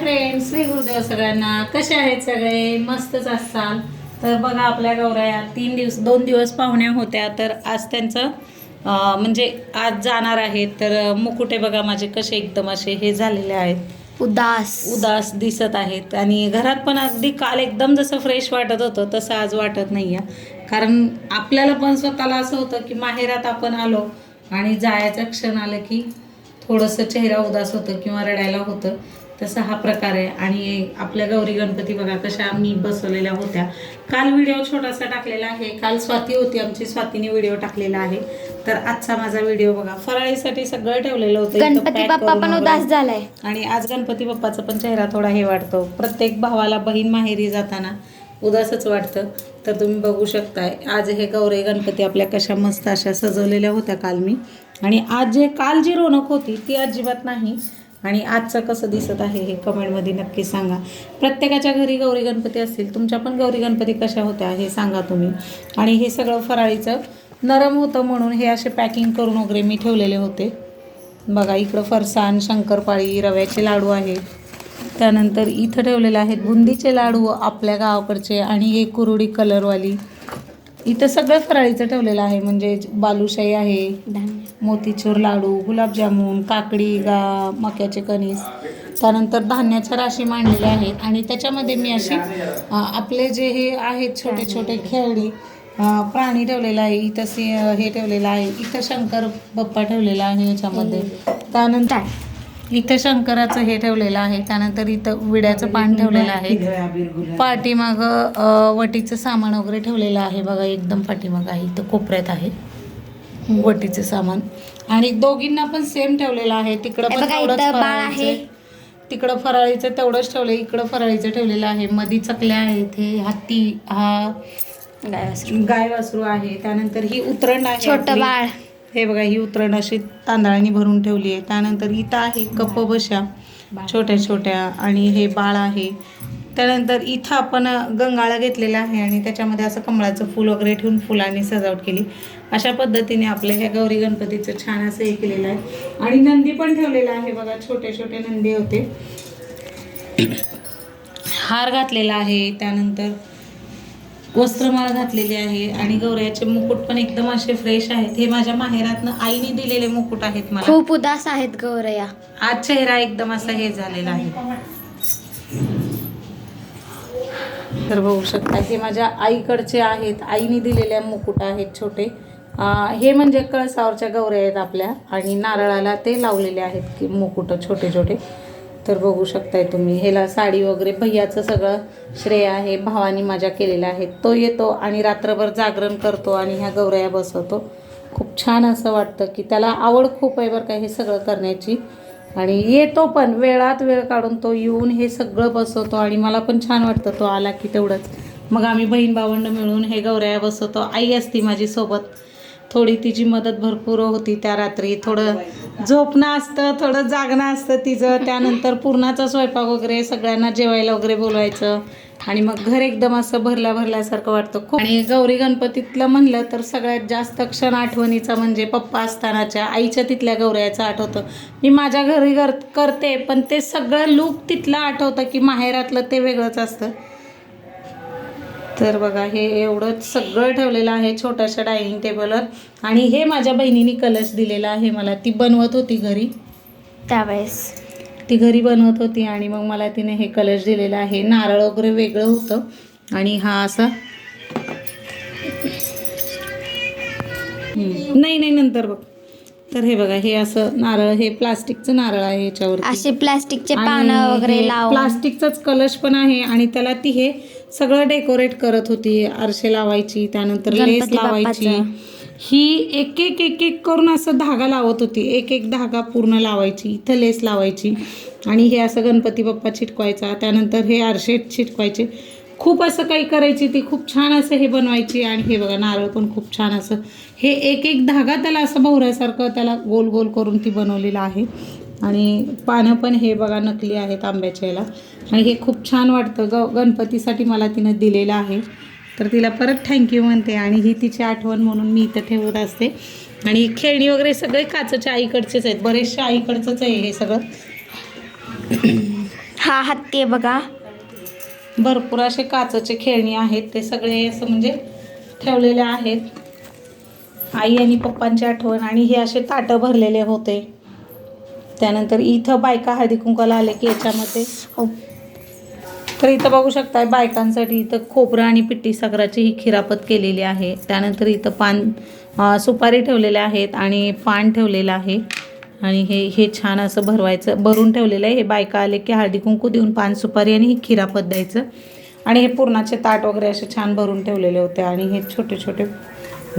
Friends Shri Gurudev सगळ्यांना. कसे आहेत सगळे? मस्तच असाल. तर बघा आपल्या गौराया तीन दिवस दोन दिवस पाहुण्या होत्या. तर आज त्यांचं म्हणजे आज जाणार आहेत. तर मुकुटे बघा माझे कसे एकदम असे हे झालेले आहेत. उदास. उदास दिसत आहेत. आणि घरात पण अगदी काल एकदम जसं फ्रेश वाटत होतं तसं आज वाटत नाही आहे कारण आपल्याला पण स्वतःला असं होतं की माहेरात आपण आलो आणि जायचा क्षण आलं की थोडंसं चेहरा उदास होतं किंवा रडायला होतं. तसा हा प्रकार आहे. आणि आपल्या गौरी गणपती बघा कशा मी बसवलेल्या होत्या. काल व्हिडिओ छोटासा टाकलेला आहे. काल स्वाती होती आमची स्वातीने व्हिडिओ टाकलेला आहे. तर आजचा माझा व्हिडिओ बघा. फराळीसाठी सगळं ठेवलेलं होतं. गणपती बाप्पा पण. उदास झालाय. आणि आज गणपती बाप्पाचा पण चेहरा थोडा हे वाटतो. प्रत्येक भावाला बहीण माहेरी जाताना उदासच वाटतं. तर तुम्ही बघू शकताय. आज हे गौरी गणपती आपल्या कशा मस्त अशा सजवलेल्या होत्या काल मी. आणि आज जे काल जी रोनक होती ती अजिबात नाही. आणि आजचं कसं दिसत आहे हे कमेंटमध्ये नक्की सांगा. प्रत्येकाच्या घरी गौरी गणपती असतील तुमच्या पण गौरी गणपती कशा होत्या हे सांगा तुम्ही. आणि हे सगळं फराळीचं नरम होतं म्हणून हे असे पॅकिंग करून वगैरे मी ठेवलेले होते. बघा इकडं फरसाण शंकरपाळी रव्याचे लाडू आहेत. त्यानंतर इथं ठेवलेले आहेत बुंदीचे लाडू आपल्या गावाकडचे आणि हे कुरुडी कलरवाली इथं सगळं फराळीचं ठेवलेलं आहे. म्हणजे बालुशाही आहे मोतीचूर लाडू गुलाबजामुन काकडी गा मक्याचे कणीस. त्यानंतर धान्याच्या राशी मांडलेल्या आहेत. आणि त्याच्यामध्ये मी अशी आपले जे हे आहेत छोटे छोटे खेळणी प्राणी ठेवलेला आहे. इथं सी हे ठेवलेलं आहे. इथं शंकर बाप्पा ठेवलेला आहे याच्यामध्ये. त्यानंतर इथं शंकराचं हे ठेवलेलं आहे त्यानंतर इथं विड्याचं पान ठेवलेलं आहे. पाठीमाग वटीचं सामान वगैरे ठेवलेलं आहे बघा एकदम पाठीमाग आहे इथं कोपऱ्यात आहे वटीचं सामान. आणि दोघींना पण सेम ठेवलेलं आहे तिकडं हे पण तेवढंच आहे. तिकडं फराळीचं तेवढंच ठेवलं इकडं फराळीचं ठेवलेलं आहे. मधी चकल्या आहेत हे हत्ती हा गाय वासरू आहे त्यानंतर ही उतरण आहे छोट. बाळ. हे बघा ही उतरण अशी तांदळाने भरून ठेवली आहे. त्यानंतर इथं आहे कप बशा छोट्या छोट्या आणि हे बाळ आहे. त्यानंतर इथं आपण गंगाळा घेतलेला आहे आणि त्याच्यामध्ये असं कमळाचं फूल वगैरे ठेवून फुलांनी सजावट केली. अशा पद्धतीने आपल्या ह्या गौरी गणपतीचं छान असं हे केलेलं आहे. आणि नंदी पण ठेवलेला आहे बघा छोटे छोटे नंदी होते. हार घातलेला आहे. त्यानंतर वस्त्रमाळ घातलेली आहे आणि गौऱ्याचे मुकुट पण एकदम असे फ्रेश आहेत. हे माझ्या माहेरातनं आईने दिलेले मुकुट आहेत मला. खूप उदास आहेत गौरया आज चेहरा एकदम असा हे झालेला आहे. तर बघू शकता हे माझ्या आईकडचे आहेत. आईने दिलेले मुकुट आहेत छोटे. अं, हे म्हणजे कळसावरच्या गौऱ्या आहेत आपल्या. आणि नारळाला ते लावलेले आहेत की मुकुट छोटे छोटे तर बघू शकताय तुम्ही. ह्याला साडी वगैरे भैयाचं सगळं श्रेय आहे भावानी माझ्या केलेल्या आहेत तो येतो आणि रात्रभर जागरण करतो आणि ह्या गौऱ्या बसवतो. खूप छान असं वाटतं की त्याला आवड खूप आहे बरं का हे सगळं करण्याची. आणि येतो पण वेळात वेळ काढून तो येऊन हे सगळं बसवतो आणि मला पण छान वाटतं तो आला की तेवढंच. मग आम्ही बहीण भावंड मिळून हे गौऱ्या बसवतो. आई असती माझी सोबत. थोडी तिची मदत भरपूर होती त्या रात्री. थोडं झोपणं असतं थोडं जागणं असतं तिचं. त्यानंतर पूर्णाचा स्वयंपाक वगैरे सगळ्यांना जेवायला वगैरे बोलवायचं. आणि मग घर एकदम असं भरल्या भरल्यासारखं वाटतं. खूप आणि गौरी गणपतीतलं म्हणलं तर सगळ्यात जास्त क्षण आठवणीचा म्हणजे पप्पा असतानाच्या आईच्या तिथल्या गौऱ्याचं आठवतं मी माझ्या घरी कर करते पण ते सगळं लूक तिथलं आठवतं की माहेरातलं ते वेगळंच असतं. तर बघा हे एवढं सगळं ठेवलेलं आहे छोट्याशा डायनिंग टेबलवर. आणि हे माझ्या बहिणीने कलश दिलेला आहे. मला ती बनवत होती घरी. त्यावेळेस. ती घरी बनवत होती आणि मग मला तिने हे कलश दिलेलं आहे. नारळ वगैरे वेगळं होतं. आणि हा असा. नाही नाही नंतर बघ. तर हे बघा हे असं नारळ हे प्लास्टिकचं नारळ आहे याच्यावरती. असे प्लास्टिकचे पानं वगैरे प्लास्टिकचाच कलश पण आहे. आणि त्याला ती हे सगळं डेकोरेट करत होती आरशे लावायची त्यानंतर लेस लावायची. ही एक एक एक एक करून असं धागा लावत होती. एक एक धागा पूर्ण लावायची इथं लेस लावायची. आणि हे असं गणपती बाप्पा चिटकवायचा त्यानंतर हे आरशे चिटकवायचे. खूप असं काही करायची ती खूप छान असं हे बनवायची. आणि हे बघा नारळ पण खूप छान असं. हे एक एक धागा त्याला असं भवऱ्यासारखं त्याला गोल गोल करून ती बनवलेलं आहे. आणि पानं पण हे बघा नकली आहेत आंब्याच्या याला आणि हे खूप छान वाटतं. ग गणपतीसाठी मला तिनं दिलेलं आहे. तर तिला परत थँक्यू म्हणते आणि ही तिची आठवण म्हणून मी इथं ठेवत असते. आणि खेळणी वगैरे सगळे काचच्या आईकडचेच आहेत. बरेचशे आईकडचंच आहे हे सगळं. हा हत्ती आहे बघा. भरपूर असे काचेचे खेळणी आहेत. ते सगळे असं म्हणजे ठेवलेले आहेत. आई आणि पप्पांची आठवण आणि हे असे ताटं भरलेले होते. त्यानंतर इथं बायका हळदी कुंकाला आले की याच्यामध्ये. हो. तर इथं बघू शकताय बायकांसाठी इथं खोबरं आणि पिट्टी साखराची ही खिरापत केलेली आहे. त्यानंतर इथं पान सुपारी ठेवलेल्या आहेत आणि पान ठेवलेलं आहे. आणि हे हे छान असं भरवायचं भरून ठेवलेलं आहे. हे बायका आले की हळदी कुंकू देऊन पान सुपारी आणि ही खिरापत द्यायचं. आणि हे पूर्णाचे ताट वगैरे असे छान भरून ठेवलेले होते. आणि हे छोटे छोटे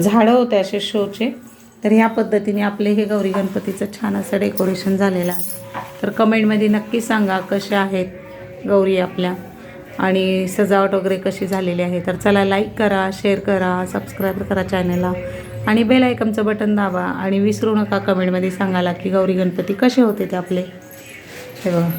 झाडं होते असे शोचे. तर ह्या पद्धतीने आपले हे गौरी गणपतीचं छान असं डेकोरेशन झालेलं आहे. तर कमेंटमध्ये नक्की सांगा कशा आहेत गौरी आपल्या आणि सजावट वगैरे कशी झालेली आहे. तर चला लाईक करा शेअर करा सबस्क्राईब करा चॅनलला आणि बेल आयकमचं बटन दाबा आणि विसरू नका कमेंटमध्ये सांगायला की गौरी गणपती कसे होते ते आपले. हे बघा.